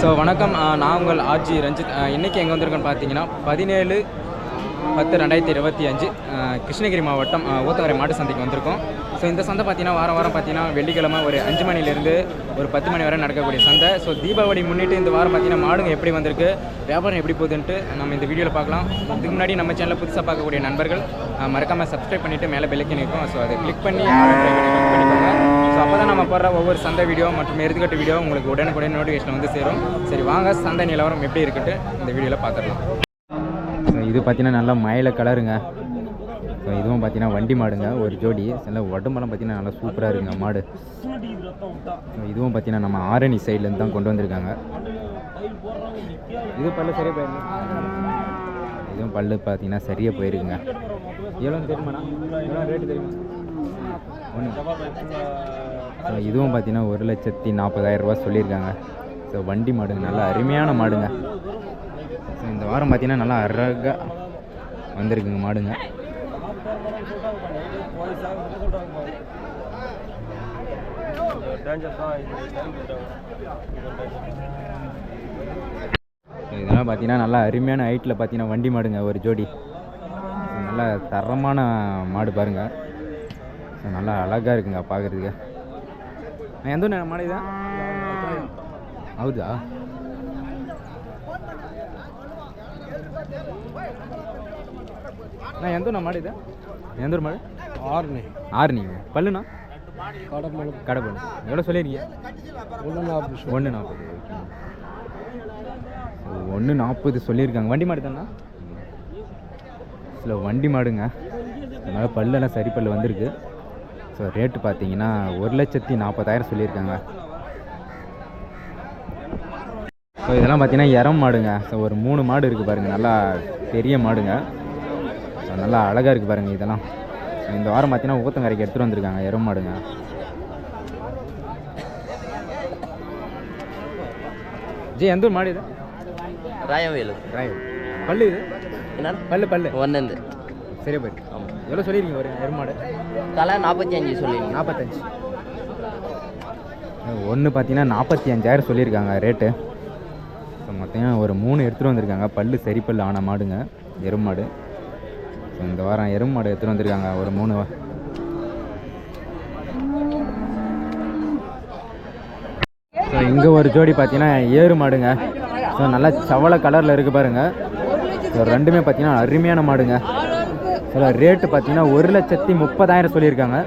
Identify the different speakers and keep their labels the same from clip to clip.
Speaker 1: So வணக்கம். நான் உங்கள் ஆர்ஜி ரஞ்சித். இன்றைக்கி எங்கே வந்திருக்கேன்னு பார்த்தீங்கன்னா பதினேழு பத்து ரெண்டாயிரத்தி இருபத்தி அஞ்சு கிருஷ்ணகிரி மாவட்டம் ஊத்தவரை ஊத்தங்கரை மாட்டு சந்தைக்கு வந்திருக்கோம். ஸோ இந்த சந்தை பார்த்தீங்கன்னா வாரம் வாரம் பார்த்தீங்கன்னா வெள்ளிக்கிழமை ஒரு அஞ்சு மணிலேருந்து ஒரு பத்து மணி வரை நடக்கக்கூடிய சந்தை. ஸோ தீபாவளி முன்னிட்டு இந்த வாரம் பார்த்தீங்கன்னா மாடுங்க எப்படி வந்திருக்கு வியாபாரம் எப்படி போகுதுன்ட்டு நம்ம இந்த வீடியோவில் பார்க்கலாம். இதுக்கு முன்னாடி நம்ம சேனலில் புதுசாக பார்க்கக்கூடிய நண்பர்கள் மறக்காமல் சப்ஸ்கிரைப் பண்ணிவிட்டு மேலே பெல்லைக்கன் நிற்கும் ஸோ அதை கிளிக் பண்ணி பண்ணிக்கோங்க. ஸோ அப்போ தான் நம்ம போடுற ஒவ்வொரு சந்தை வீடியோ மற்றும் எடுத்துக்கட்டு வீடியோ உங்களுக்கு உடனுக்குடன் நோட்டிஃபிகேஷன் வந்து சேரும். சரி வாங்க சந்தை நிலவரம் எப்படி இருக்குன்ட்டு இந்த வீடியோவில் பார்த்துடலாம் ஸோ இது பார்த்தீங்கன்னா நல்லா மயில கலருங்க. ஸோ இதுவும் பார்த்தீங்கன்னா வண்டி மாடுங்க ஒரு ஜோடி. நல்ல உடம்பெல்லாம் பார்த்தீங்கன்னா நல்லா சூப்பராக இருக்குங்க மாடு. ஸோ இதுவும் பார்த்தீங்கன்னா நம்ம ஆரணி சைட்லேருந்து தான் கொண்டு வந்திருக்காங்க. இது பல்லு சரியாக போயிருங்க. இதுவும் பல்லு பார்த்தீங்கன்னா சரியாக போயிருக்குங்க. எவ்வளோ தெரியுமாண்ணா? எவ்வளோ ரேட்டு தெரியுமா? ஒன்று இதுவும் பார்த்தீங்கன்னா ஒரு லட்சத்தி நாற்பதாயிரம் ரூபா சொல்லியிருக்காங்க. ஸோ வண்டி மாடுங்க நல்லா அருமையான மாடுங்க. ஸோ இந்த வாரம் பார்த்தீங்கன்னா நல்லா அழகாக வந்திருக்குங்க மாடுங்க. இதெல்லாம் பார்த்தீங்கன்னா நல்லா அருமையான ஹைட்டில் பார்த்தீங்கன்னா வண்டி மாடுங்க ஒரு ஜோடி. நல்லா தரமான மாடு பாருங்க. ஸோ நல்லா அழகாக இருக்குங்க பார்க்குறதுக்கு. எந்த ஊர் மாடு இதான் ಹೌದಾ ನಾ ಎಂದೂ ನಾ ಮಾಡಿದ್ದೆ ಎಂದೂರು ಮಾಡಿ
Speaker 2: ஆறுனே
Speaker 1: ஆறு நீங்கள் பல்லுண்ணா
Speaker 2: கடமலை
Speaker 1: கடை பல்லு எவ்வளோ சொல்லிருக்கீங்க
Speaker 2: ஒன்று நாற்பது
Speaker 1: ஒன்று நாற்பது ஒன்று நாற்பது சொல்லியிருக்காங்க வண்டி மாடு தானே சில வண்டி மாடுங்க அதனால் பல்லெல்லாம் சரி பல்லு வந்திருக்கு ஸோ ரேட்டு பார்த்தீங்கன்னா ஒரு லட்சத்தி நாற்பதாயிரம் சொல்லியிருக்காங்க. ஸோ இதெல்லாம் பார்த்தீங்கன்னா இறம் மாடுங்க. ஸோ ஒரு மூணு மாடு இருக்குது பாருங்கள் நல்லா பெரிய மாடுங்க. ஸோ நல்லா அழகாக இருக்குது பாருங்கள் இதெல்லாம். இந்த வாரம் பார்த்தீங்கன்னா ஊத்தங்கரைக்கு எடுத்துகிட்டு வந்திருக்காங்க இறம் மாடுங்க. ஜி எந்த ஊர் மாடு இது?
Speaker 3: ராயவேலு.
Speaker 1: ராய் பல்லு இது?
Speaker 3: என்ன
Speaker 1: பல்லு பல்லு.
Speaker 3: ஒன்றுந்து
Speaker 1: சரியா போயிருக்கு எவ்வளோ சொல்லியிருக்கீங்க ஒரு எருமாடு
Speaker 3: தலை நாற்பத்தி அஞ்சு சொல்லிடுங்க
Speaker 1: நாற்பத்தஞ்சு ஒன்று பார்த்தீங்கன்னா நாற்பத்தி அஞ்சாயிரம் சொல்லியிருக்காங்க ரேட்டு ஸோ மொத்தம் ஒரு மூணு எடுத்துகிட்டு வந்திருக்காங்க. பல்லு சரி பல்லு ஆன மாடுங்க. எருமாடு ஸோ இந்த வாரம் எருமாடு எடுத்துகிட்டு வந்திருக்காங்க. ஒரு மூணு ஸோ இங்கே ஒரு ஜோடி பார்த்தீங்கன்னா ஏறு மாடுங்க. ஸோ நல்லா சவள கலரில் இருக்குது பாருங்க. ஸோ ரெண்டுமே பார்த்தீங்கன்னா அருமையான மாடுங்க. ஸோ ரேட்டு பார்த்தீங்கன்னா ஒரு லட்சத்தி முப்பதாயிரம் சொல்லியிருக்காங்க.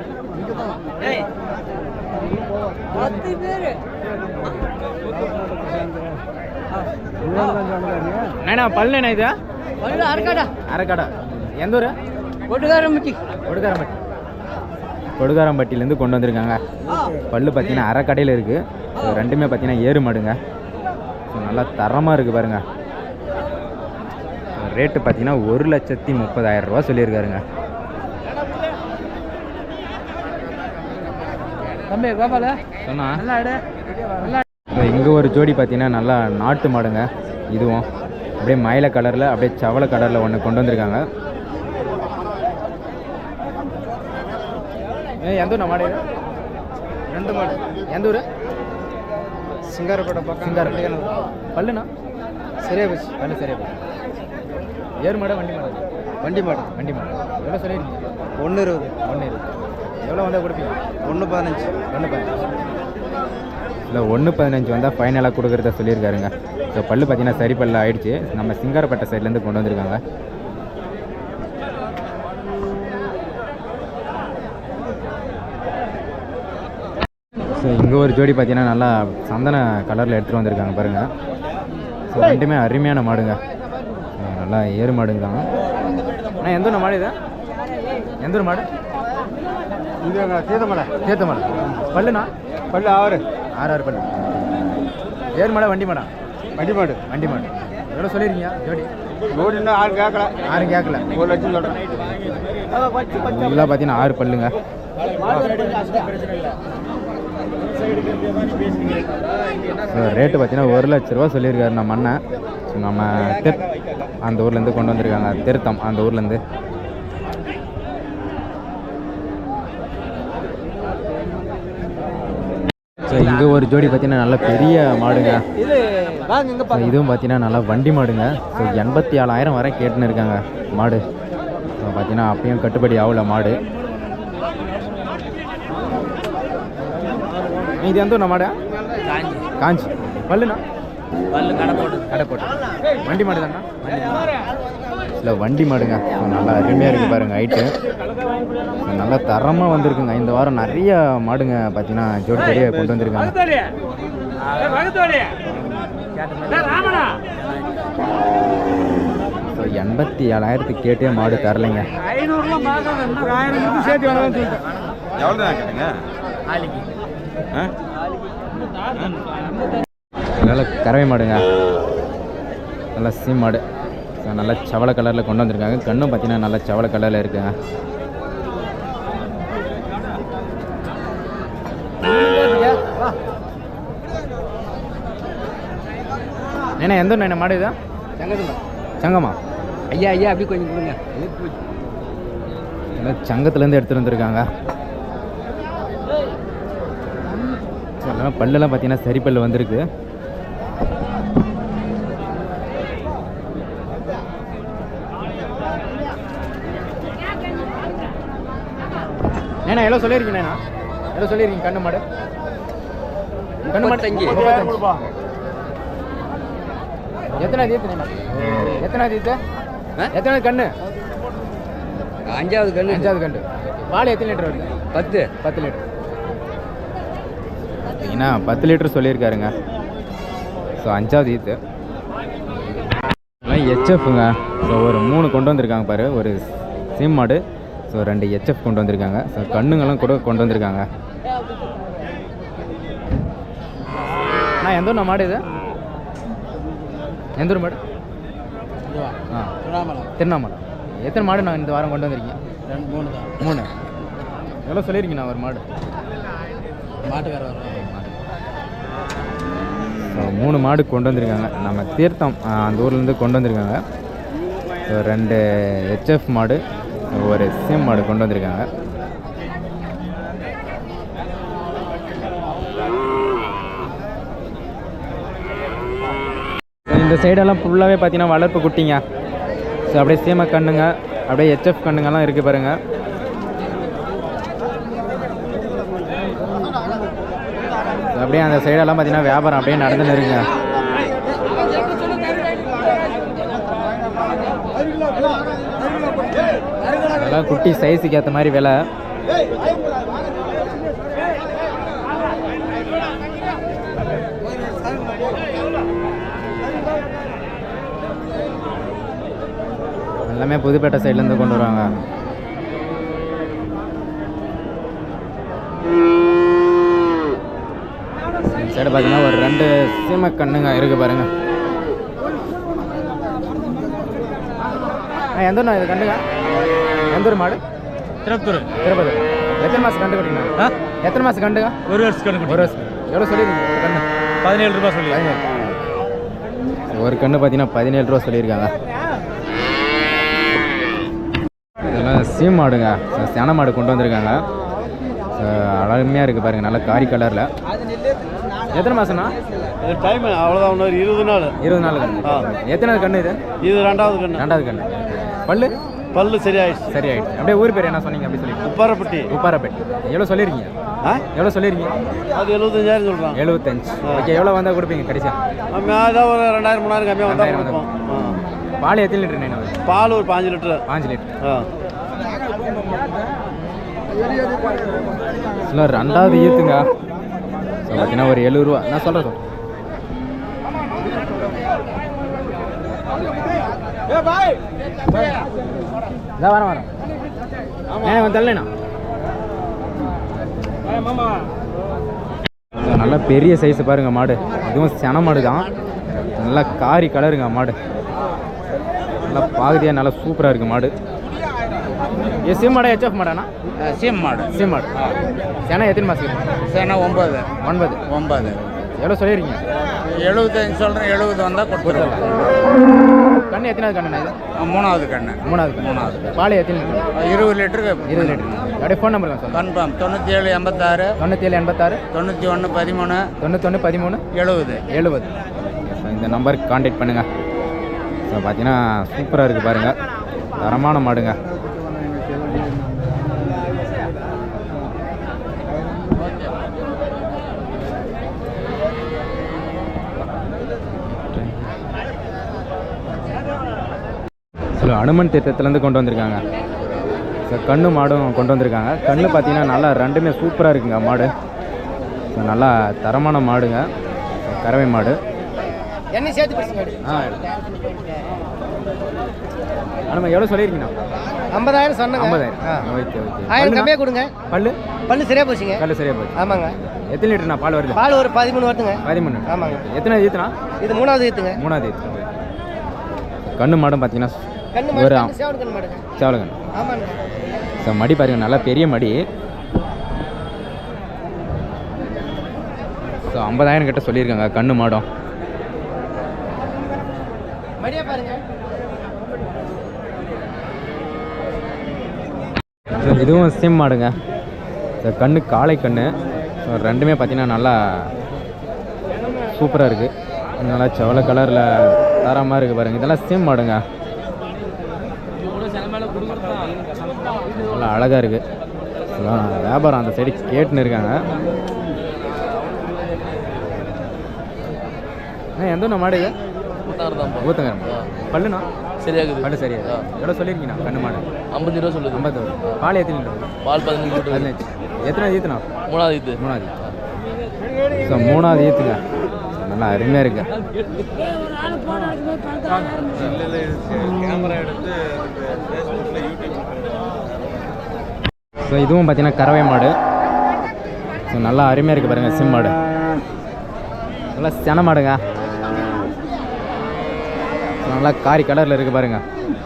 Speaker 1: அண்ணா பல்லு என்ன இது
Speaker 2: அரைக்கடா.
Speaker 1: அரைக்கடை. எந்த ஊர்?
Speaker 2: கொட்டுக்காரம்பட்டி
Speaker 1: கொடுக்காரம்பட்டி கொடுக்காரம்பட்டியிலேருந்து கொண்டு வந்திருக்காங்க. பல்லு பார்த்தீங்கன்னா அரைக்கடையில் இருக்குது ரெண்டுமே பார்த்தீங்கன்னா ஏறு மாடுங்க. நல்லா தரமாக இருக்குது பாருங்க. ரேட்டு பார்த்தீங்கன்னா ஒரு லட்சத்தி முப்பதாயிரம் ரூபா சொல்லியிருக்காருங்க. சொன்னா? இங்கே ஒரு ஜோடி பார்த்தீங்கன்னா நல்லா நாட்டு மாடுங்க. இதுவும் அப்படியே மயில கலரில் அப்படியே சவள கலரில் ஒன்று கொண்டு வந்திருக்காங்க. எந்த ஊர் மாடு இது?
Speaker 2: ரெண்டு மாடு.
Speaker 1: எந்த ஊர்?
Speaker 2: சிங்காரப்பேட்டை பக்கம்.
Speaker 1: சிங்காரம் பல்லுண்ணா?
Speaker 2: சரியா போச்சு
Speaker 1: பல்லு சரியா போச்சு ஏறு மாடு வண்டி மாடு
Speaker 2: வண்டி மாடு.
Speaker 1: வண்டி மாடு. எவ்வளோ சொல்லியிருக்கீங்க
Speaker 2: ஒன்று இருபது.
Speaker 1: ஒன்று இருக்கு எவ்வளோ வந்தால் கொடுப்பீங்க?
Speaker 2: ஒன்று பதினஞ்சு.
Speaker 1: ஒன்று பதினஞ்சு. இல்லை ஒன்று பதினஞ்சு வந்தால் ஃபைனலாக கொடுக்குறத சொல்லியிருக்காருங்க. ஸோ பல்லு பார்த்தீங்கன்னா சரி பல்லு ஆயிடுச்சு. நம்ம சிங்காரப்பேட்டை சைட்லேருந்து கொண்டு வந்திருக்காங்க. ஸோ இங்கே ஒரு ஜோடி பார்த்தீங்கன்னா நல்லா சந்தன கலரில் எடுத்துகிட்டு வந்திருக்காங்க பாருங்கள் ஸோ ரெண்டுமே அருமையான மாடுங்க. நல்லா ஏறு மாடுங்க தான் அண்ணா எந்த ஊர் மாடு இது? எந்த ஊர் மாடு?
Speaker 2: இது சீதமலை
Speaker 1: சேத்த மாடு பல்லுண்ணா?
Speaker 2: பல்லு ஆறு.
Speaker 1: ஆறு ஆறு பல்லு. ஏறு மாடா வண்டி மாடா?
Speaker 2: வண்டி மாடு.
Speaker 1: வண்டி மாடு. எவ்வளோ சொல்லியிருக்கீங்க ஜோடி.
Speaker 2: ரோடு இன்னும் ஆறு கேட்கல.
Speaker 1: யாரும் கேட்கல.
Speaker 2: ஒரு லட்சம் சொல்கிறேன்
Speaker 1: ஃபுல்லாக பார்த்தீங்கன்னா ஆறு பல்லுங்க. ரேட்டு பார்த்தீங்கன்னா ஒரு லட்ச ரூபா சொல்லியிருக்காரு நம்ம அண்ணன் நம்ம அந்த ஊர்லேருந்து கொண்டு வந்திருக்காங்க. திருத்தம் அந்த ஊர்லேருந்து. ஸோ இங்கே ஒரு ஜோடி பார்த்தீங்கன்னா நல்ல பெரிய மாடுங்க. இதுவும் பார்த்தீங்கன்னா நல்லா வண்டி மாடுங்க. ஸோ எண்பத்தி ஏழாயிரம் வரை கேட்டுன்னு இருக்காங்க மாடு. ஸோ பார்த்தீங்கன்னா அப்பயும் கட்டுப்படி ஆகல மாடு. இது எந்த ஊர்ண்ணா மாடு? காஞ்சி. பல்லுண்ணா
Speaker 3: பல்லு கடை போட்டு
Speaker 1: கடை போட்டு. வண்டி மாடு. தானே இல்லை வண்டி மாடுங்க. நல்லா அருமையாக இருக்குது பாருங்க ஹைட்டு நல்லா தரமாக வந்திருக்குங்க. இந்த வாரம் நிறைய மாடுங்க பார்த்தீங்கன்னா ஜோடி ஜோடியை கொண்டு வந்திருக்காங்க. ஸோ எண்பத்தி ஏழாயிரத்துக்கு கேட்டே மாடு தரலைங்க.
Speaker 4: எவ்வளோ கேட்டீங்க?
Speaker 1: நல்ல கறவை மாடுங்க. நல்ல சீ மாடு. நல்ல சவள கலரில் கொண்டு வந்திருக்காங்க. கண்ணும் பார்த்தீங்கன்னா நல்ல சவள கலரில் இருக்குங்க. ஏன்னா எந்த ஊர் மாடு இதா? சங்கமா?
Speaker 2: ஐயா ஐயா அப்படி கொஞ்சம் கொடுங்க.
Speaker 1: சங்கத்துலேருந்து எடுத்துகிட்டு வந்திருக்காங்க. பல்லெல்லாம் பார்த்தீங்கன்னா சரி பல்லு வந்திருக்கு. ஏண்ணா எவ்வளோ சொல்லியிருக்கீங்கண்ணா எவ்வளோ சொல்லியிருக்கீங்க கண்ணு மாடு. கண்ணு மாடு முப்பத்தஞ்சு. எத்தனாவது ஈத்துண்ணா எத்தனாவது ஈத்து எத்தனாவது கண்ணு?
Speaker 2: அஞ்சாவது கண்ணு.
Speaker 1: அஞ்சாவது கண்டு பால் எத்தனை லிட்டர் வருது?
Speaker 2: பத்து.
Speaker 1: பத்து லிட்டர். பார்த்தீங்கன்னா பத்து லிட்டர் சொல்லியிருக்காருங்க. ஸோ அஞ்சாவது ஈத்து ஹெச்எஃப்ங்க ஸோ ஒரு மூணு கொண்டு வந்திருக்காங்க பாரு. ஒரு சீம் மாடு. ஸோ ரெண்டு ஹெச்எஃப் கொண்டு வந்திருக்காங்க. ஸோ கண்ணுங்கெல்லாம் கூட கொண்டு வந்திருக்காங்க. அண்ணா எந்த ஊர் மாடு இது? எந்த ஊர் மாடு? ஆ. திருவண்ணாமலை. எத்தனை மாடு நான் இந்த வாரம் கொண்டு வந்திருக்கீங்க?
Speaker 2: ரெண்டு மூணு தான்.
Speaker 1: மூணு. எவ்வளோ சொல்லியிருக்கீங்க ஒரு மாடு?
Speaker 2: மாட்டுக்கார
Speaker 1: ஸோ மூணு மாடு கொண்டு வந்திருக்காங்க. நம்ம தீர்த்தம் அந்த ஊர்லேருந்து கொண்டு வந்திருக்காங்க. ஸோ ரெண்டு ஹெச்எஃப் மாடு. ஒரு சிம் மாடு கொண்டு வந்திருக்காங்க. இந்த சைடெல்லாம் ஃபுல்லாகவே பார்த்தீங்கன்னா வளர்ப்பு குட்டிங்க. ஸோ அப்படியே சீம கண்ணுங்க. அப்படியே ஹெச்எஃப் கண்ணுங்கெல்லாம் இருக்குது பாருங்கள் அப்படியே அந்த சைடெல்லாம் பார்த்தீங்கன்னா வியாபாரம் அப்படியே நடந்துன்னு இருக்குங்க. அதான் குட்டி சைஸுக்கு ஏற்ற மாதிரி விலை. எல்லாமே புதுப்பேட்டை சைட்லேருந்து கொண்டு வருவாங்க. சைடு பார்த்தீங்கன்னா ஒரு ரெண்டு சீம கண்ணுங்க இருக்கு பாருங்க. எந்த ஒன்று இது கண்டுங்க எந்த மாடு?
Speaker 2: திருப்பத்தூர்.
Speaker 1: திருப்பதி எத்தனை மாதம் கண்டு கட்டிங்க எத்தனை மாதம் கண்டுங்க
Speaker 2: ஒரு வருஷம் கணக்கு
Speaker 1: ஒரு வருஷம். எவ்வளோ சொல்லியிருக்கீங்க? ஒரு கண்ணு.
Speaker 2: பதினேழு ரூபாய் சொல்லி.
Speaker 1: ஒரு கண்ணு பார்த்தீங்கன்னா பதினேழு ரூபா சொல்லியிருக்காங்க. இதெல்லாம் சீம் மாடுங்க. சென மாடு கொண்டு வந்திருக்காங்க. அழகுமையாக இருக்குது பாருங்கள் நல்ல காரி கலரில். எத்தனை மாதம்ண்ணா
Speaker 2: இது டைம் அவ்வளோதான் இன்னொரு இருபது நாள்.
Speaker 1: இருபது நாள் கண்ணு.
Speaker 2: ஆ.
Speaker 1: எத்தனாவது கண்ணு இது?
Speaker 2: இது ரெண்டாவது கண்ணு.
Speaker 1: ரெண்டாவது கண்ணு. பல்லு?
Speaker 2: பல்லு சரியாயிடுச்சு.
Speaker 1: சரி ஆயிடுச்சு அப்படியே ஊர் பேர் என்ன சொன்னீங்க அப்படி சொல்லி?
Speaker 2: உப்பாரப்பட்டி.
Speaker 1: உப்பாரப்பேட் எவ்வளோ சொல்லியிருக்கீங்க?
Speaker 2: ஆ?
Speaker 1: எவ்வளோ சொல்லியிருக்கீங்க?
Speaker 2: அது எழுபத்தஞ்சாயிரம் சொல்கிறான்
Speaker 1: எழுபத்தஞ்சு ஓகே எவ்வளோ வந்தால் கொடுப்பீங்க கடைசியா?
Speaker 2: அதான் ஒரு ரெண்டாயிரம் மூணாயிரம் கம்மியாக வந்தால் கொடுப்போம்.
Speaker 1: பால் எத்தனை லிட்டர்
Speaker 2: ஆ. பால் ஒரு பாஞ்சு லிட்டரு.
Speaker 1: பாஞ்சு லிட்டர்.
Speaker 2: ஆ.
Speaker 1: இல்லை ரெண்டாவது ஈத்துங்க. பார்த்தீங்கன்னா ஒரு எழுபது ரூபா. நான் சொல்கிறேன் சார் இதான் வரேன் வரேன் ஏன் வந்து தள்ளேண்ணா. நல்ல பெரிய சைஸ் பாருங்க மாடு. இதுவும் சென மாடு தான் நல்லா காரி கலருங்க மாடு. நல்லா பாகுதியாக நல்லா சூப்பராக இருக்குது மாடு. இது சிம் மாடா ஹெச்எஃப் மாடாண்ணா?
Speaker 3: சீம் மாடு.
Speaker 1: சிம் மாடு. சென எத்தனை மாதம்
Speaker 3: சேனா ஒம்பது
Speaker 1: ஒன்பது.
Speaker 3: ஒம்பது
Speaker 1: எவ்வளோ சொல்லியிருக்கீங்க
Speaker 5: எழுபத்தஞ்சு சொல்கிறேன் எழுபது வந்தால் கொடுத்துருவேன்
Speaker 1: கண்ணு எத்தனாவது கண்ணு இது?
Speaker 5: மூணாவது கண்ணு.
Speaker 1: மூணாவது மூணாவது பால் எத்தனை லிட்டர்?
Speaker 5: இருபது லிட்டருக்கு
Speaker 1: இருபது லிட்டர். அப்படியே ஃபோன் நம்பர் சொல்லுங்கள்
Speaker 5: கன்ஃபார்ம் தொண்ணூற்றி ஏழு எண்பத்தாறு.
Speaker 1: தொண்ணூற்றி ஏழு எண்பத்தாறு
Speaker 5: தொண்ணூற்றி ஒன்று பதிமூணு.
Speaker 1: தொண்ணூத்தொன்று பதிமூணு
Speaker 5: எழுபது
Speaker 1: எழுபது இந்த நம்பருக்கு காண்டாக்ட் பண்ணுங்கள் ஸோ பார்த்தீங்கன்னா சூப்பராக இருக்குது பாருங்கள் தரமான மாடுங்க. ஸோ அனுமன் தீர்த்தத்துலேருந்து கொண்டு வந்திருக்காங்க. ஸோ கண்ணு மாடும் கொண்டு வந்திருக்காங்க. கண்ணு பார்த்தீங்கன்னா நல்லா ரெண்டுமே சூப்பராக இருக்குங்க மாடு. ஸோ நல்லா தரமான மாடுங்க. கறவை மாடு.
Speaker 6: என்ன சேர்த்து
Speaker 1: ஆ. அனுமா எவ்வளோ சொல்லியிருக்கீங்கண்ணா
Speaker 6: ஐம்பதாயிரம் சொன்னங்க.
Speaker 1: ஐம்பதாயிரம்.
Speaker 6: ஆ.
Speaker 1: Okay okay.
Speaker 6: ஆயிரம் கம்மியாக கொடுங்க.
Speaker 1: பல்லு?
Speaker 6: பல்லு சரியா போச்சுங்க.
Speaker 1: கல்லு சரியா போச்சு.
Speaker 6: ஆமாங்க.
Speaker 1: எத்தனை லிட்டர்ண்ணா பால் வருது?
Speaker 6: பால் ஒரு பதிமூணு வருதுங்க.
Speaker 1: பதிமூணு.
Speaker 6: ஆமாங்க.
Speaker 1: எத்தனை ஈத்துனா?
Speaker 6: இது மூணாவது ஈத்துங்க.
Speaker 1: மூணாவது ஈத்து. கண்ணு மாடும் பார்த்தீங்கன்னா
Speaker 6: மாடுங்க
Speaker 1: சேவலகன் ஸோ மடி பாருங்க நல்லா பெரிய மடி. ஸோ ஐம்பதாயிரம் கிட்ட சொல்லியிருக்காங்க கண்ணு மாடம். இதுவும் சேம் மாடுங்க. ஸோ கண்ணு காளை கண்ணு. ஸோ ரெண்டுமே பார்த்தீங்கன்னா நல்லா சூப்பராக இருக்குது நல்லா செவல கலரில் தரமாக இருக்குது பாருங்க. இதெல்லாம் சேம் மாடுங்க. நல்லா அழகாக இருக்குது வியாபாரம் அந்த சைடு கேட்டுன்னு இருக்காங்க. அண்ணா, எந்த ஒன்று மாடு இது? ஊத்தங்க பல்லுண்ணா?
Speaker 3: சரியாகுது.
Speaker 1: பல்லு சரியா? எவ்வளோ சொல்லியிருக்கீங்கண்ணா கண்ணு மாடு?
Speaker 3: ஐம்பது ரூபா சொல்லுது.
Speaker 1: ஐம்பது வரும் பால் எத்தனை
Speaker 3: பால் பதினஞ்சு லிட்டர்.
Speaker 1: பதினஞ்சு. எத்தனை ஈத்துண்ணா?
Speaker 3: மூணாவது இது
Speaker 1: மூணாவது ஸோ மூணாவது ஈத்துங்க. நல்லா அருமையாக இருக்கு. ஸோ இதுவும் பார்த்தீங்கன்னா கறவை மாடு. ஸோ நல்லா அருமையாக இருக்குது பாருங்கள் சிம் மாடு. நல்லா சென மாடுங்க. நல்லா காரி கலரில் இருக்குது பாருங்க.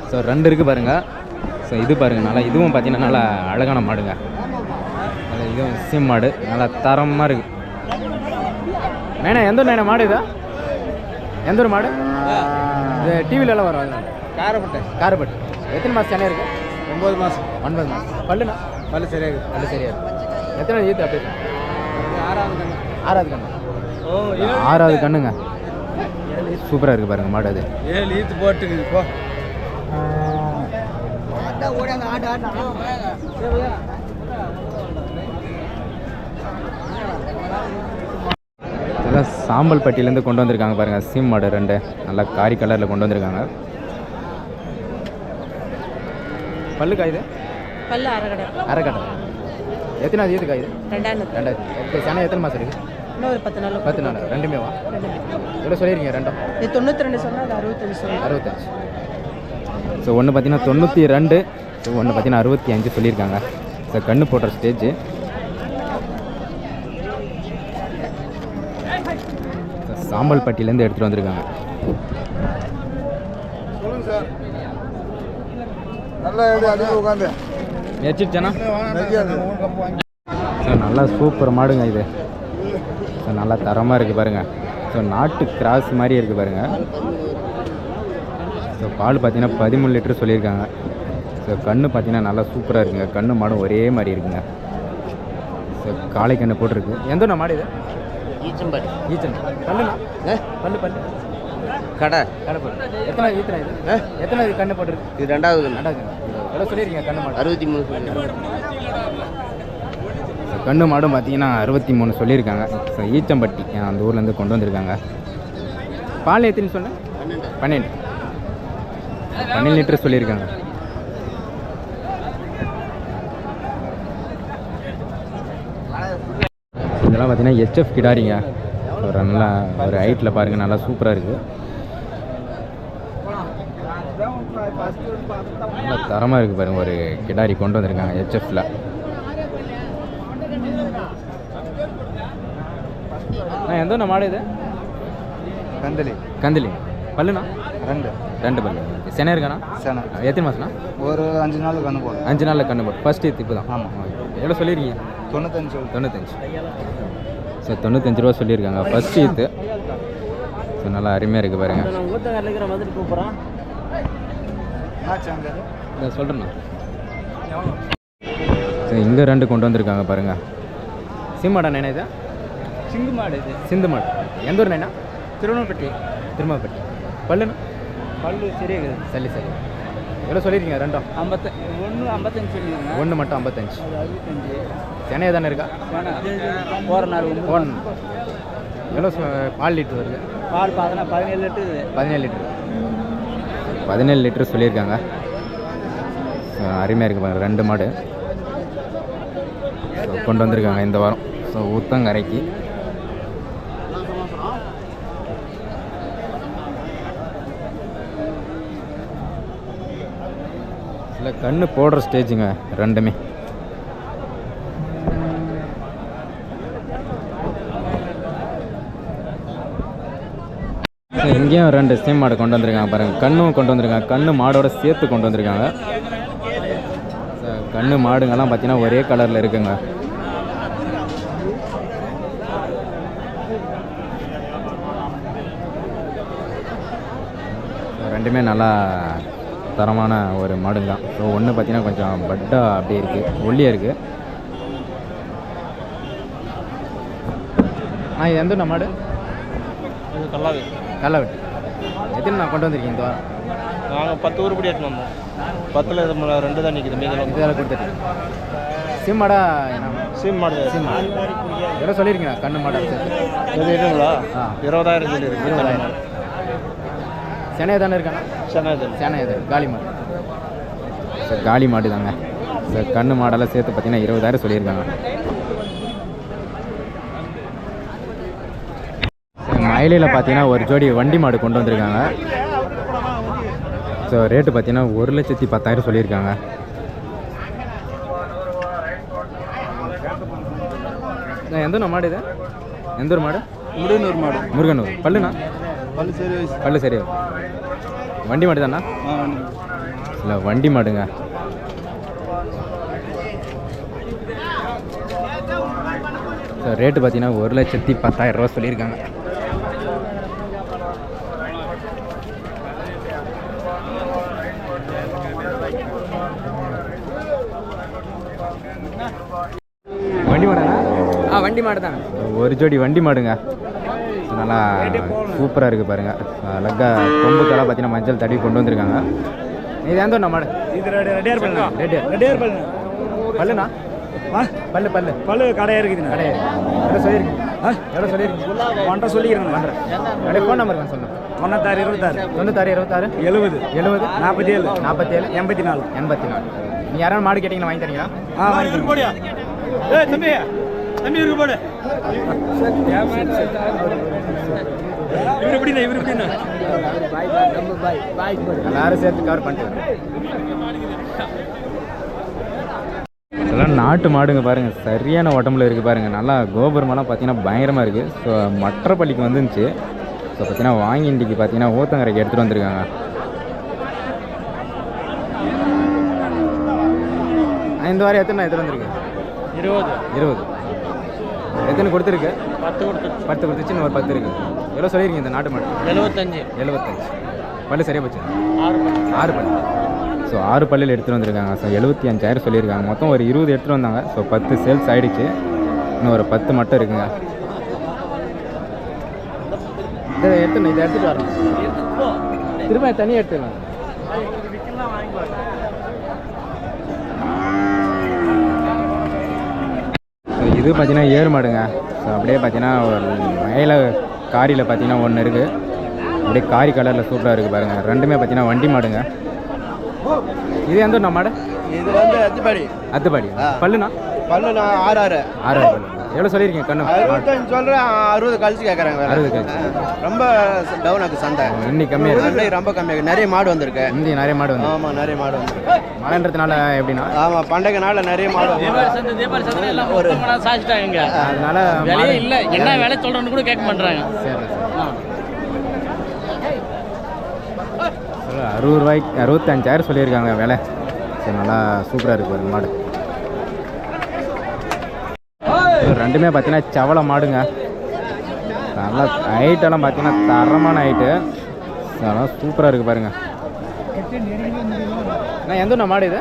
Speaker 1: ஸோ ரெண்டு இருக்குது பாருங்க. ஸோ இது பாருங்க நல்லா இதுவும் பார்த்தீங்கன்னா நல்லா அழகான மாடுங்க. நல்லா இதுவும் சிம் மாடு நல்லா தரமாக இருக்கு. நேனா எந்த ஒரு நேனா மாடு இதா? எந்த ஒரு மாடு? இது டிவிலலாம் வரும்.
Speaker 2: காரப்பட்டை.
Speaker 1: காரப்பட்டு. எத்தனை மாதம் சென்னை இருக்கு?
Speaker 2: ஒம்பது மாதம்
Speaker 1: ஒன்பது மாதம் பல்லுண்ணா?
Speaker 2: பல்லு சரியாக இருக்குது
Speaker 1: பல்லு சரியா இருக்கு. எத்தனை ஈத்து அப்படியே
Speaker 2: ஆறாவது கண்ணு.
Speaker 1: ஆறாவது கண்ணு.
Speaker 2: ஓ
Speaker 1: ஆறாவது கண்ணுங்க. சூப்பராக இருக்குது பாருங்க மாடு அது.
Speaker 2: ஏழு ஈத்து போட்டுக்குது போ.
Speaker 1: இதெல்லாம் சாம்பல் பட்டியிலேருந்து கொண்டு வந்திருக்காங்க பாருங்க சிம் மாடு ரெண்டு. நல்லா காரி கலரில் கொண்டு வந்திருக்காங்க. பல்லு காயுது
Speaker 7: பல்லு அரைக்கடை
Speaker 1: அரைக்கடை எத்தனாவது ஈத்து காயுது
Speaker 7: ரெண்டாயிரத்து
Speaker 1: ரெண்டாயிரத்தி இப்போ சென்னை எத்தனை மாதம் இருக்குது
Speaker 7: இன்னும் ஒரு பத்து நாள்.
Speaker 1: பத்து நாள்? ரெண்டுமே வா. எவ்வளோ சொல்லியிருக்கீங்க? ரெண்டும்
Speaker 7: இது தொண்ணூற்றி ரெண்டு சொன்னால் அது அறுபத்தஞ்சு சொன்னேன்
Speaker 1: அறுபத்தஞ்சு. ஸோ ஒன்று பார்த்தீங்கன்னா தொண்ணூற்றி ரெண்டு. ஸோ ஒன்று பார்த்தீங்கன்னா அறுபத்தி அஞ்சு சொல்லியிருக்காங்க. ஸோ கண்ணு போடுற ஸ்டேஜ் சாம்பல் பட்டியிலேருந்து எடுத்துகிட்டு வந்திருக்காங்க.
Speaker 2: சொல்லுங்க சார். நல்லா உட்காந்து
Speaker 1: ஸோ நல்லா சூப்பர் மாடுங்க இது. ஸோ நல்லா தரமாக இருக்குது பாருங்கள் ஸோ நாட்டு கிராஸ் மாதிரி இருக்குது பாருங்கள் ஸோ பால் பார்த்தீங்கன்னா பதிமூணு லிட்டர் சொல்லியிருக்காங்க. ஸோ கண்ணு பார்த்தீங்கன்னா நல்லா சூப்பராக இருக்குங்க. கண்ணு மாடும் ஒரே மாதிரி இருக்குங்க. ஸோ காளை கண்ணு போட்டிருக்கு. எந்த ஒன்று மாடு இது?
Speaker 3: ஈச்சம்பாடி.
Speaker 1: பல்லுண்ணா பல்லு பல்லு.
Speaker 3: கடை.
Speaker 1: கடை போட்டு எத்தனை ஈத்தனை இது? எத்தனை இது கண்ணு போட்டிருக்கு?
Speaker 3: இது ரெண்டாவது
Speaker 1: ரெண்டாவது எவ்வளோ சொல்லியிருக்கீங்க கண்ணு மாடு.
Speaker 3: அறுபத்தி மூணு
Speaker 1: கண்ணு மாடும் பார்த்தீங்கன்னா அறுபத்தி மூணு சொல்லியிருக்காங்க. ஸோ ஈச்சம்பட்டி அந்த ஊர்லேருந்து கொண்டு வந்திருக்காங்க. பால் எத்தனை சொன்னேன் பன்னெண்டு. பன்னெண்டு லிட்டர் சொல்லியிருக்காங்க. இதெல்லாம் பார்த்தீங்கன்னா ஹெச்எஃப் கிடாரிங்க. ஒரு நல்லா ஒரு ஹைட்டில் பாருங்கள் நல்லா சூப்பராக இருக்குது நல்லா தரமாக இருக்குது பாருங்கள் ஒரு கிடாரி கொண்டு வந்திருக்காங்க ஹெச்எஃப்ல நான் எந்த ஒன்று மாடு இது?
Speaker 2: கந்தலி
Speaker 1: கந்திலி பல்லுண்ணா?
Speaker 2: ரெண்டு.
Speaker 1: ரெண்டு பல்லு. சென்னை இருக்காண்ணா?
Speaker 2: சேனை.
Speaker 1: எத்தனை மாதம்ண்ணா
Speaker 2: ஒரு அஞ்சு நாள் கண்ணு போடும்.
Speaker 1: அஞ்சு நாளில் கண்ணு போட்டு ஃபர்ஸ்ட் இப்போ தான்
Speaker 2: ஆமாம்
Speaker 1: எவ்வளோ சொல்லியிருக்கீங்க
Speaker 2: தொண்ணூத்தஞ்சு
Speaker 1: தொண்ணூத்தஞ்சு. ஸோ தொண்ணூத்தஞ்சு ரூபா சொல்லியிருக்காங்க. ஃபஸ்ட் ஈத்து ஸோ நல்லா அருமையாக இருக்குது பாருங்கள் இதை சொல்கிறேண்ணா இங்கே ரெண்டு கொண்டு வந்திருக்காங்க பாருங்கள் சிம்மாடா நேனா இது?
Speaker 5: சிங்கு மாடு இது.
Speaker 1: சிந்து மாடு. எந்த ஊர் நேனா
Speaker 5: திருவண்ணாப்பட்டி
Speaker 1: திருமாப்பட்டி பல்லுண்ணா?
Speaker 5: பல்லு சரியாக
Speaker 1: சரி சரி எவ்வளோ சொல்லியிருக்கீங்க ரெண்டும்
Speaker 5: ஐம்பத்த ஒன்று ஐம்பத்தஞ்சு சொல்லிடுங்க
Speaker 1: ஒன்று மட்டும் ஐம்பத்தஞ்சு.
Speaker 5: அறுபத்தஞ்சு
Speaker 1: சென்னையை தானே இருக்கா?
Speaker 5: போகிற நாள் ஒன்று
Speaker 1: ஒன் எவ்வளோ பால் லிட்டர் வருது?
Speaker 5: பால் பார்த்தனா பதினேழு லிட்டரு
Speaker 1: பதினேழு லிட்டர். பதினேழு லிட்டர் சொல்லியிருக்காங்க. அருமையாக இருக்குது பாருங்கள் ரெண்டு மாடு. ஸோ கொண்டு வந்திருக்காங்க இந்த வாரம். ஸோ ஊத்தங்கரைக்கு. இல்லை கண்ணு போடுற ஸ்டேஜுங்க ரெண்டுமே ஸோ இங்கேயும் ரெண்டு சிம் மாடு கொண்டு வந்திருக்காங்க பாருங்கள் கண்ணும் கொண்டு வந்திருக்காங்க. கண்ணு மாடோட சேர்த்து கொண்டு வந்திருக்காங்க. கண்ணு மாடுங்கெல்லாம் பார்த்தீங்கன்னா ஒரே கலரில் இருக்குங்க. ரெண்டுமே நல்லா தரமான ஒரு மாடுங்க. தான் ஸோ ஒன்று பார்த்தீங்கன்னா கொஞ்சம் பட்டாக அப்படியே இருக்குது ஒல்லியாக இருக்குது ஆ இது எந்த மாடு?
Speaker 3: கல்லாது
Speaker 1: கல்லை வெட்டு. எத்தனை நான் கொண்டு வந்திருக்கீங்க இந்த வாரம்?
Speaker 3: நாங்கள் பத்து உருப்படி எடுத்துன்னு வந்தோம். பத்தில் இது ரெண்டு தான் நிற்குது மீதம்
Speaker 1: இதெல்லாம் கொடுத்துட்டு. சிம்மாடா என்ன?
Speaker 3: சீம் மாடு.
Speaker 1: சிம் எவ்வளோ சொல்லியிருக்கீங்க? கண்ணு மாடா. ஆ.
Speaker 3: இருபதாயிரம் சொல்லி இருக்கு
Speaker 1: இருபதாயிரம். சென்னை தானே இருக்காண்ணா
Speaker 3: சென்னை இது
Speaker 1: சேனை இது காளி மாடு. சார் காளி மாடு தாங்க. சார் கண்ணு மாடெல்லாம் சேர்த்து பார்த்தீங்கன்னா இருபதாயிரம் சொல்லியிருக்காங்க சார் மயிலையில் பார்த்தீங்கன்னா ஒரு ஜோடி வண்டி மாடு கொண்டு வந்திருக்காங்க. ஸோ ரேட்டு பார்த்தீங்கன்னா ஒரு லட்சத்தி பத்தாயிரம் சொல்லியிருக்காங்க. எந்த ஊர் மாடு இது? எந்த ஒரு மாடு?
Speaker 2: முடியனூர் மாடு.
Speaker 1: முருகனூர். பல்லுண்ணா?
Speaker 2: பல்லு சரி.
Speaker 1: பல்லு சரி. வண்டி மாடு தானா? இல்லை வண்டி மாடுங்க. ரேட்டு பார்த்தீங்கன்னா ஒரு லட்சத்தி பத்தாயிரம் ரூபா சொல்லியிருக்காங்க வண்டி மாடுங்க ஆ வண்டி மாடு தான்? ஒரு ஜோடி வண்டி மாடுங்க. நல்லா சூப்பராக இருக்குது பாருங்கள் அழகா கொம்புக்கெல்லாம் பார்த்தீங்கன்னா மஞ்சள் தடவி கொண்டு வந்திருக்காங்க. இது எந்த ஒன்றா மாடு?
Speaker 5: இது ரெடியார் பண்ணலாம்
Speaker 1: ரெடியார்.
Speaker 5: ரெடியார். பண்ணு
Speaker 1: பல்லுண்ணா. பல்லு பல்லு.
Speaker 5: பல்லு கடையாக இருக்குதுண்ணா.
Speaker 1: கிடையாது எவ்வளோ சொல்லியிருக்கீங்க? எவ்வளோ சொல்லியிருக்கீங்க?
Speaker 5: ஒன்றரை சொல்லிக்கிறேன்
Speaker 1: பண்ணுறேன் அப்படியே ஃபோன் நம்பர் சொல்லுங்கள்
Speaker 5: தொண்ணூத்தாறு இருபத்தாறு.
Speaker 1: தொண்ணூத்தாறு இருபத்தாறு.
Speaker 5: எழுபது
Speaker 1: எழுபது
Speaker 5: நாற்பத்தி ஏழு
Speaker 1: நாற்பத்தேழு.
Speaker 5: எண்பத்தி நாலு
Speaker 1: எண்பத்தி நாலு நீங்கள் யாராவது மாடு கேட்டிங்கன்னா வாங்கி தரீங்களா?
Speaker 5: ஆ.
Speaker 3: ஏய் தம்பி. தம்பி இருக்கு போடு இவர் எப்படிண்ணா இவர் எப்படிண்ணா
Speaker 1: எல்லாரும் சேர்த்து கவர் பண்ணிட்டு இதெல்லாம் நாட்டு மாடுங்க பாருங்க சரியான உடம்புல இருக்குது பாருங்க. நல்லா கோபுரமெல்லாம் பார்த்தீங்கன்னா பயங்கரமாக இருக்குது ஸோ மற்றப்பள்ளிக்கு வந்துருந்துச்சு. ஸோ பார்த்தீங்கன்னா வாங்கி இன்றைக்கி பார்த்தீங்கன்னா ஊத்தங்கரைக்கு எடுத்துகிட்டு வந்திருக்காங்க. இந்த வாரம் எத்தனை எடுத்துகிட்டு வந்திருக்கு
Speaker 3: இருபது.
Speaker 1: இருபது. எத்தனை கொடுத்துருக்கு?
Speaker 3: பத்து கொடுத்து
Speaker 1: பத்து கொடுத்துச்சு இன்னும் ஒரு பத்து இருக்குது எவ்வளோ சொல்லியிருக்கீங்க இந்த நாட்டு மாடு
Speaker 3: எழுபத்தஞ்சு
Speaker 1: எழுபத்தஞ்சு பல்லு சரியாக போச்சு?
Speaker 3: ஆறு
Speaker 1: ஆறு பல்லு. ஸோ ஆறு பல்லில் எடுத்துகிட்டு வந்திருக்காங்க. ஸோ எழுபத்தி அஞ்சாயிரம் சொல்லியிருக்காங்க. மொத்தம் ஒரு இருபது எடுத்துகிட்டு வந்தாங்க. ஸோ பத்து சேல்ஸ் ஆயிடுச்சு. இன்னும் ஒரு பத்து மட்டும் இருக்குங்க. இதை எடுத்துணும் இதை எடுத்துகிட்டு வரோம் திரும்ப தனியாக எடுத்துக்கலாம் ஸோ இது பார்த்தீங்கன்னா ஏறு மாடுங்க. ஸோ அப்படியே பார்த்தீங்கன்னா ஒரு மேலே காரியில் பார்த்தீங்கன்னா ஒன்று இருக்குது அப்படியே காரி கலரில் சூப்பராக இருக்குது பாருங்கள் ரெண்டுமே பார்த்தீங்கன்னா வண்டி மாடுங்க. இது எந்த மாடு?
Speaker 2: இது வந்து அத்திப்பாடி.
Speaker 1: அத்துப்பாடி பல்லுண்ணா?
Speaker 2: பல்லு நான் ஆறு ஆறு
Speaker 1: ஆறு ஆறு பல்லு எவ்வளோ சொல்லியிருக்கீங்க கண்ணு?
Speaker 2: அறுபத்தஞ்சு சொல்கிறேன் அறுபது கழிச்சு கேட்குறாங்க வேற.
Speaker 1: அறுபது கழிச்சு.
Speaker 2: ரொம்ப டவுன் ஆகுது சந்தை
Speaker 1: இன்னைக்கு கம்மியாக இருக்குது
Speaker 2: இன்னைக்கு ரொம்ப கம்மியாக நிறைய மாடு வந்திருக்கு.
Speaker 1: இங்கே நிறைய மாடு வந்து
Speaker 2: ஆமாம் நிறைய மாடு வந்திருக்கு.
Speaker 1: மழைன்றதுனால எப்படின்னா?
Speaker 2: ஆமாம் பண்டிகை நாளில் நிறைய மாடு
Speaker 3: சாதிச்சிட்டாங்க
Speaker 1: அதனால
Speaker 3: விலையே இல்லை. என்ன விலை சொல்கிறேன்னு கூட கேட்க மாட்டாங்க
Speaker 1: சரி சரி. அறுபது ரூபாய்க்கு அறுபத்தஞ்சாயிரம் சொல்லியிருக்காங்க விலை. சரி நல்லா சூப்பராக இருக்கு பாருங்க மாடு. ரெண்டுமே பார்த்தீங்கன்னா செவல மாடுங்க. நல்லா ஹைட்டெல்லாம் பார்த்தீங்கன்னா தரமான ஹைட்டு அதெல்லாம் சூப்பராக இருக்குது பாருங்க. நான் எந்த மாடு இது?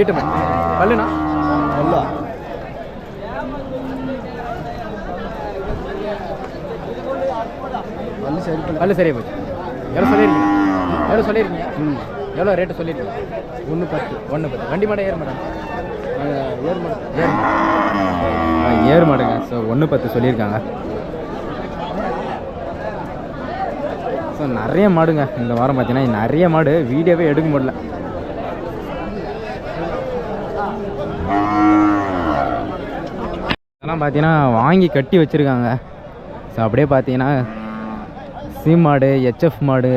Speaker 1: ஈட்டு மாடு பல்லுண்ணா? பல்லு. சரியா போச்சு. எவ்வளோ சொல்லியிருக்கீங்க? எவ்வளோ சொல்லியிருக்கீங்க? எவ்வளோ ரேட்டு சொல்லியிருக்கீங்க? ஒன்று பத்து. ஒன்று பத்து. வண்டி மாடு ஏறு மாடா ஏறு மாடுங்க. ஸோ ஒன்று பத்து சொல்லியிருக்காங்க. ஸோ நிறைய மாடுங்க. இந்த வாரம் பார்த்தீங்கன்னா நிறைய மாடு வீடியோவே எடுக்க முடியல. இதெல்லாம் பார்த்தீங்கன்னா வாங்கி கட்டி வச்சுருக்காங்க. ஸோ அப்படியே பார்த்தீங்கன்னா சி மாடு ஹெச்எஃப் மாடு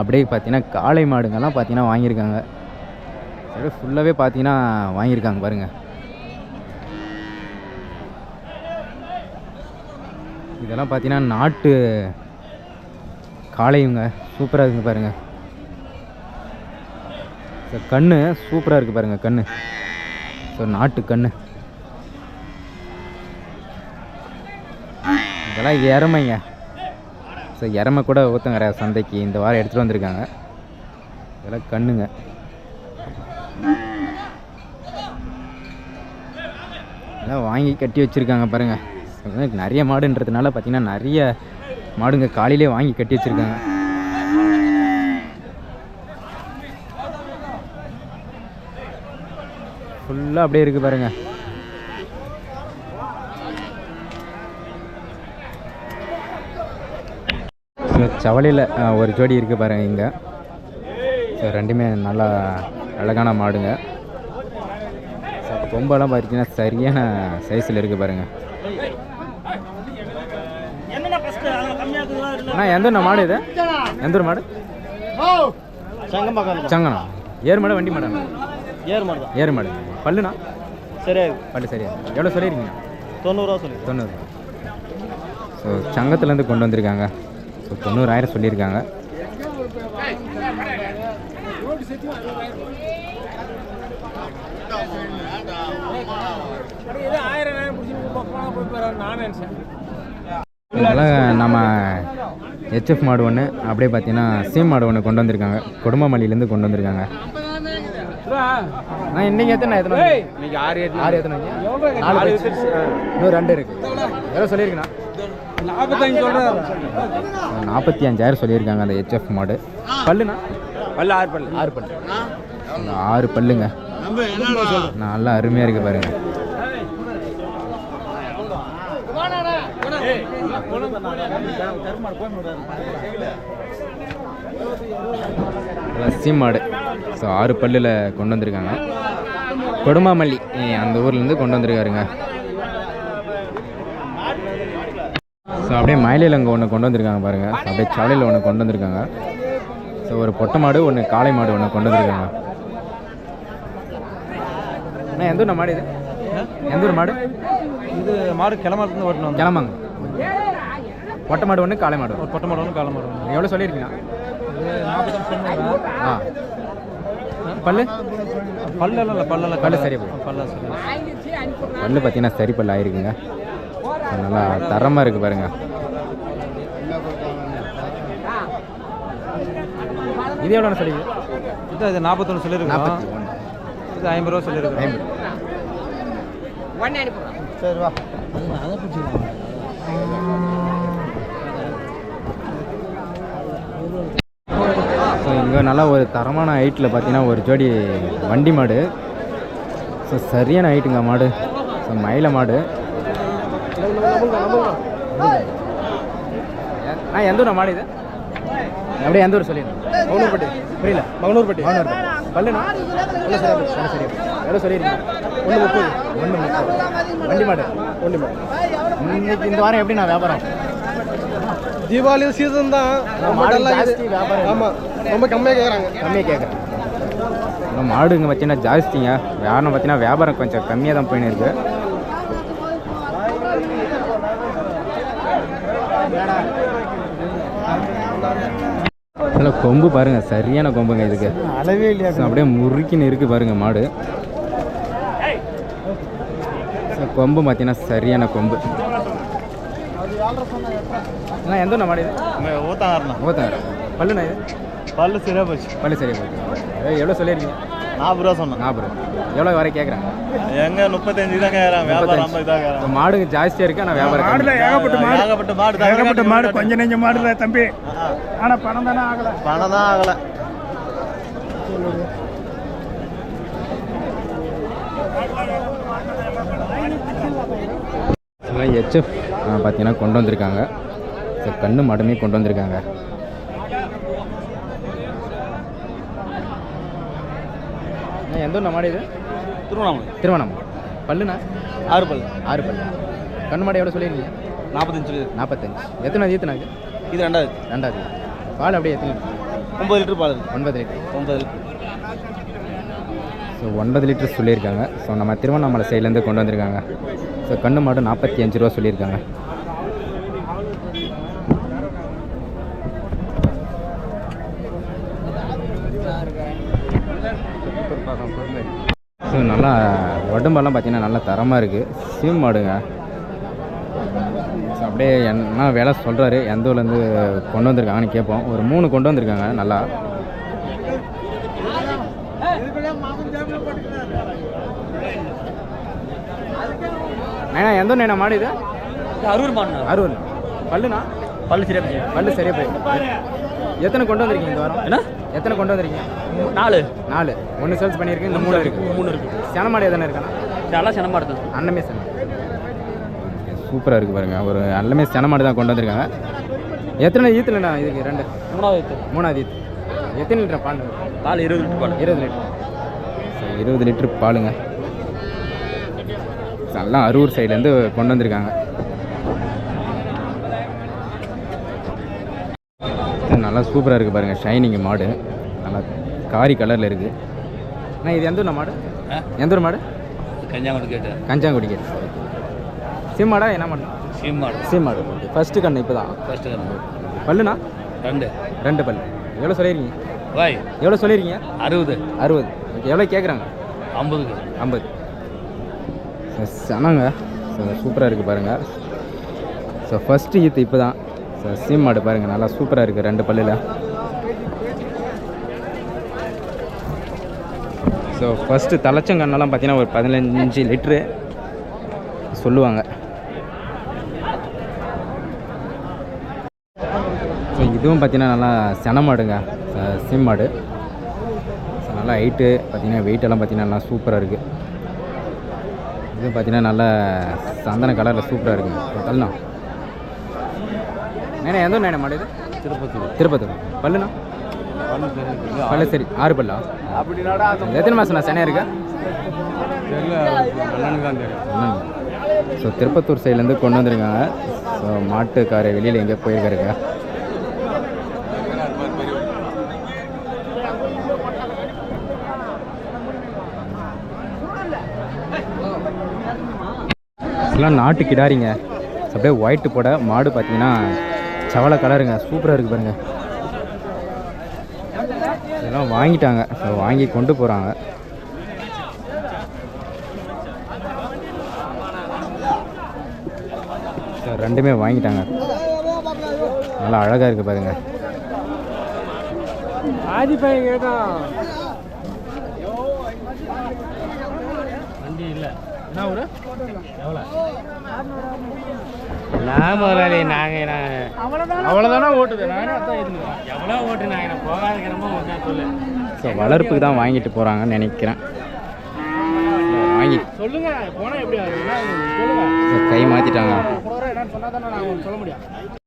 Speaker 1: அப்படியே பார்த்தீங்கன்னா காளை மாடுங்கெல்லாம் பார்த்தீங்கன்னா வாங்கியிருக்காங்க. அப்படியே ஃபுல்லாகவே பார்த்தீங்கன்னா வாங்கியிருக்காங்க பாருங்கள் இதெல்லாம் பார்த்தீங்கன்னா நாட்டு காளையுங்க சூப்பராக இருக்குங்க பாருங்கள் ஸோ கண் சூப்பராக இருக்குது பாருங்கள் கண் ஸோ நாட்டு கண் இதெல்லாம் இறமைங்க ஸோ இறமை கூட ஊற்றுங்க சந்தைக்கு இந்த வாரம் எடுத்துகிட்டு வந்திருக்காங்க. இதெல்லாம் கண்ணுங்க. அதெல்லாம் வாங்கி கட்டி வச்சுருக்காங்க பாருங்கள் நிறைய மாடுன்றதுனால பார்த்திங்கன்னா நிறைய மாடுங்க காலையிலே வாங்கி கட்டி வச்சுருக்காங்க. ஃபுல்லாக அப்படியே இருக்குது பாருங்கள் சவலையில் ஒரு ஜோடி இருக்குது பாருங்கள் இங்கே. ஸோ ரெண்டுமே நல்லா அழகான மாடுங்க. கொம்பெல்லாம் பார்த்தீங்கன்னா சரியான சைஸில் இருக்குது பாருங்க. அண்ணா எந்த மாடு இது? எந்த ஒரு மாடு? சங்கனா. ஏறு மாடு வண்டி மாடு?
Speaker 3: ஏறு மாடு தான்.
Speaker 1: ஏறு மாடு. பல்லுண்ணா?
Speaker 3: சரியா
Speaker 1: பல்லு சரியா? எவ்வளோ சொல்லியிருக்கீங்க
Speaker 3: தொண்ணூறுரூவா சொல்லி
Speaker 1: தொண்ணூறு ஸோ சங்கத்துலேருந்து கொண்டு வந்திருக்காங்க. ஸோ தொண்ணூறாயிரம் சொல்லியிருக்காங்க. இதனால் நம்ம ஹெச்எஃப் மாடு ஒன்று அப்படியே பார்த்தீங்கன்னா சீம் மாடு ஒன்று கொண்டு வந்திருக்காங்க. குடும்பமல்லியிலேருந்து கொண்டு வந்திருக்காங்க. நான் இன்னைக்கு எத்தனை எத்தனை இன்னைக்கு ஆறு எத்தனை ஆறு எத்தனை நாலு. இன்னும் ரெண்டு இருக்கு. எவ்வளோ சொல்லியிருக்கண்ணா நாற்பத்தி அஞ்சாயிரம் சொல்லியிருக்காங்க அந்த ஹெச்எஃப் மாடு. பல்லுண்ணா?
Speaker 5: பல்லு ஆறு பல்லு.
Speaker 1: ஆறு பல்லு. ஆறு பல்லுங்க. நல்லா அருமையாக இருக்கு பாருங்க. லஸ்ஸி மாடு. ஸோ ஆறு பல்லில் கொண்டு வந்திருக்காங்க. கொடுமாமல்லி அந்த ஊர்லேருந்து கொண்டு வந்திருக்காருங்க. ஸோ அப்படியே மயிலையில் அங்கே ஒன்று கொண்டு வந்திருக்காங்க பாருங்கள் ஸோ அப்படியே சாலையில் ஒன்று கொண்டு வந்திருக்காங்க. ஸோ ஒரு பொட்டை மாடு ஒன்று காளை மாடு ஒன்று கொண்டு வந்திருக்காங்க. அண்ணா எந்த ஊர் மாடு இது? எந்த ஊர் மாடு?
Speaker 3: இது மாடு கிளம்புறது ஓட்டணும்
Speaker 1: கிளம்பாங்க பொட்டை மாடு ஒன்று காளை மாடு
Speaker 3: ஒரு பொட்டை மாடு ஒன்று காலை மாடு ஒன்று
Speaker 1: எவ்வளோ சொல்லியிருக்கீங்க ஆ. பல்லு?
Speaker 3: பல்லெல்லாம் இல்லை பல்லெல்லாம்
Speaker 1: பல்லு போகும்.
Speaker 3: பல்லா சரி
Speaker 1: பல்லு பார்த்தீங்கன்னா சரி பல்லு ஆயிருக்குங்க. நல்லா தரமாக இருக்குது பாருங்க. இது எவ்வளோ சொல்லிங்க
Speaker 3: இது இது நாற்பத்தொன்று சொல்லியிருக்கோம்
Speaker 1: நாற்பத்தி ஒன்று
Speaker 3: இது ஐம்பது ரூபா சொல்லியிருக்கோம்
Speaker 1: ஐம்பது.
Speaker 3: சரி வா.
Speaker 1: இங்கே நல்லா ஒரு தரமான ஹைட்டில் பார்த்தீங்கன்னா ஒரு ஜோடி வண்டி மாடு. ஸோ சரியான ஹைட்டுங்க மாடு. ஸோ மயில மாடு. ஆ எந்த ஊர் மாடு இது? அப்படியே எந்த ஊர் சொல்லிடுங்க மகனூர்பட்டி புரியல. மகனூர்பட்டி மகனூர்பட்டி பல்லுண்ணா? எவ்வளோ சரியா? எவ்வளோ சரியா? எவ்வளோ ஒன்று முப்பது. ஒன்று முப்பது. வண்டி மாடு. வண்டி மாடு. இன்னைக்கு இந்த வாரம் எப்படி நான் வியாபாரம்?
Speaker 2: தீபாவளி சீசன் தான். ரொம்ப
Speaker 1: மாடு
Speaker 2: டல்லா
Speaker 1: ஜாஸ்தி
Speaker 2: இருக்குது.
Speaker 1: வியாபாரம்.
Speaker 2: ஆமா. ரொம்ப கம்மியாக கேட்குறாங்க
Speaker 1: கம்மியாக கேட்குறேன் இன்னும் மாடுங்க பார்த்தீங்கன்னா ஜாஸ்திங்க. யாரும் பார்த்தீங்கன்னா வியாபாரம் கொஞ்சம் கம்மியாக தான் போயின்னு இருக்கு அதில் கொம்பு பாருங்க. சரியான கொம்புங்க இதுக்கு.
Speaker 2: அளவே இல்லையா
Speaker 1: அப்படியே முறுக்கின்னு இருக்கு பாருங்க மாடு. கொம்பு பார்த்தீங்கன்னா சரியான கொம்பு. அண்ணா எந்த மாடு இது?
Speaker 3: ஊத்தாங்கண்ணா
Speaker 1: ஓத்தாங்க பல்லுண்ணா இது?
Speaker 3: பல்லு சரியா போச்சு.
Speaker 1: பல்லு சரியா போகுது எவ்வளோ சொல்லியிருக்கீங்க?
Speaker 3: நாற்பது ரூபா சொன்னேன்.
Speaker 1: நாற்பது எவ்வளோ வரை கேட்குறாங்க
Speaker 3: எங்க முப்பத்தஞ்சு தான் கேட்கறான் வியாபாரம் ஐம்பது தான் கேட்கறான்
Speaker 1: மாடு ஜாஸ்தியாக இருக்கு? ஆனால் வியாபாரம்
Speaker 5: மாடுல. ஏகப்பட்ட மாடு.
Speaker 3: ஏகப்பட்ட மாடு.
Speaker 5: ஏகப்பட்ட மாடு. கொஞ்சம் நெஞ்ச மாடுல தம்பி. ஆனா பணம் தானே ஆகல.
Speaker 3: பணம் தான் ஆகல.
Speaker 1: ஹெச்எஃப் பார்த்தீங்கன்னா கொண்டு வந்திருக்காங்க. கண்ணு மாடுமே கொண்டு வந்திருக்காங்க. மாடு இது?
Speaker 3: திருவண்ணாமலை.
Speaker 1: திருவண்ணாமலை. பல்லுண்ணா?
Speaker 3: ஆறு பல்லு.
Speaker 1: ஆறு பல்லு. கண்ணு மாடு எவ்வளோ சொல்லியிருக்கீங்க
Speaker 3: நாற்பத்தஞ்சு
Speaker 1: நாற்பத்தஞ்சு எத்தனை ஈத்துனா இது?
Speaker 3: இது ரெண்டாவது.
Speaker 1: ரெண்டாவது. பால் அப்படியே எத்தனை
Speaker 3: ஒன்பது லிட்டர் பால் இருக்கு.
Speaker 1: ஒன்பது லிட்டர்.
Speaker 3: ஒன்பது லிட்டர்.
Speaker 1: ஸோ ஒன்பது லிட்டர் சொல்லியிருக்காங்க. ஸோ நம்ம திருவண்ணாமலை சைட்லேருந்து கொண்டு வந்திருக்காங்க. ஸோ கண்ணு மாடு நாற்பத்தி அஞ்சு ரூபா சொல்லியிருக்காங்க. ஸோ நல்லா உடம்பெல்லாம் பார்த்தீங்கன்னா நல்லா தரமாக இருக்குது சீம் மாடுங்க. ஸோ அப்படியே என்ன வேலை சொல்கிறாரு எந்த ஊர்லேருந்து கொண்டு வந்திருக்காங்கன்னு கேட்போம். ஒரு மூணு கொண்டு வந்திருக்காங்க நல்லா. எந்த நைனா மாடு இது?
Speaker 6: அரூர் மாடுண்ணா.
Speaker 1: அறுபது பல்லுண்ணா?
Speaker 6: பல்லு சரியா
Speaker 1: பல்லு சரியா போய் எத்தனை கொண்டு வந்திருக்கீங்க இந்த வாரம்?
Speaker 6: என்ன?
Speaker 1: எத்தனை கொண்டு வந்திருக்கீங்க?
Speaker 6: நாலு.
Speaker 1: நாலு. ஒன்று சேல்ஸ் பண்ணியிருக்கு இந்த மூணு இருக்கு.
Speaker 6: மூணு இருக்கு.
Speaker 1: சேன மாடு எத்தனை இருக்காண்ணா
Speaker 6: நல்லா சின மாடு தான்.
Speaker 1: அன்னமே சேன. சூப்பராக இருக்குது பாருங்க. ஒரு அல்லமே சென மாடு தான் கொண்டு வந்திருக்காங்க. எத்தனை ஈத்துலண்ணா இதுக்கு ரெண்டு?
Speaker 6: மூணாவது
Speaker 1: மூணாவது ஈத்து. எத்தனை லிட்டர் பால்?
Speaker 6: பால் இருபது லிட்டர் பால்.
Speaker 1: இருபது லிட்டர். சரி, இருபது லிட்டர் பாலுங்க. எல்லாம் அரூர் சைட்லேருந்து கொண்டு வந்திருக்காங்க இது நல்லா சூப்பராக இருக்குது பாருங்கள் ஷைனிங் மாடு. நல்லா காரி கலரில் இருக்குது அண்ணா இது எந்த ஊர் மாடு? எந்த ஊர் மாடு?
Speaker 6: கன்னியாகுமரி கேட்டு.
Speaker 1: கஞ்சாங்குடி கேட் சீம் மாடா என்ன மாடு?
Speaker 6: சீம் மாடு.
Speaker 1: சீம் மாடு. ஃபஸ்ட்டு கண்ணு இப்போ தான்
Speaker 6: ஃபஸ்ட்டு
Speaker 1: பல்லுண்ணா?
Speaker 6: ரெண்டு.
Speaker 1: ரெண்டு பல்லு. எவ்வளோ சொல்லியிருக்கீங்க
Speaker 6: வாய்.
Speaker 1: எவ்வளோ சொல்லியிருக்கீங்க
Speaker 6: அறுபது.
Speaker 1: அறுபது. ஓகே எவ்வளோ கேட்குறாங்க
Speaker 6: ஐம்பதுக்கு
Speaker 1: ஐம்பது. சனங்க சூப்பராக இருக்குது பாருங்கள் ஸோ ஃபஸ்ட்டு ஈத்து இப்போ தான் சீம் மாடு பாருங்கள் நல்லா சூப்பராக இருக்குது ரெண்டு பல்லில். ஸோ ஃபஸ்ட்டு தலைச்சங்கண்ணெல்லாம் பார்த்தீங்கன்னா ஒரு பதினஞ்சு லிட்ரு சொல்லுவாங்க. ஸோ இதுவும் பார்த்தீங்கன்னா நல்லா சென மாடுங்க. சிம் சீம் மாடு. ஸோ நல்லா ஹைட்டு பார்த்தீங்கன்னா வெயிட்டெல்லாம் பார்த்தீங்கன்னா நல்லா சூப்பராக இருக்குது இதுவும் பார்த்தீங்கன்னா நல்லா சந்தன கலரில் சூப்பராக இருக்குங்க. தள்ளலாம் மாடு இது?
Speaker 3: திருப்பத்தூர்.
Speaker 1: திருப்பத்தூர். பல்லுண்ணா? பல்லு சரி ஆறு பல்லா? எத்தனை இருக்கு
Speaker 3: அண்ணனுக்கு தான் தெரியும்
Speaker 1: ஸோ திருப்பத்தூர் சைட்லேருந்து கொண்டு வந்திருக்காங்க. ஸோ மாட்டுக்கார வெளியில் எங்கேயோ போயிருக்காருங்க. இதெல்லாம் நாட்டு கிடாரிங்க. அப்படியே ஒயிட்டு போட மாடு பார்த்தீங்கன்னா சவள கலருங்க. சூப்பராக இருக்குது பாருங்க. இதெல்லாம் வாங்கிட்டாங்க. ஸோ வாங்கி கொண்டு போகிறாங்க ரெண்டுமே வாங்கிட்டாங்க. நல்லா அழகாக இருக்குது பாருங்க.
Speaker 5: ஆதி பையன் கேட்டான்
Speaker 6: நான் முதலாளி நாங்கள்
Speaker 5: அவ்வளோதானே ஓட்டுது?
Speaker 6: எவ்வளோ ஓட்டு நாங்கள் போகாதுக்கிறமோ சொல்லு.
Speaker 1: ஸோ வளர்ப்புக்கு தான் வாங்கிட்டு போகிறாங்கன்னு நினைக்கிறேன். வாங்கி.
Speaker 5: சொல்லுங்க. போனா எப்படி
Speaker 1: கை மாற்றிட்டாங்க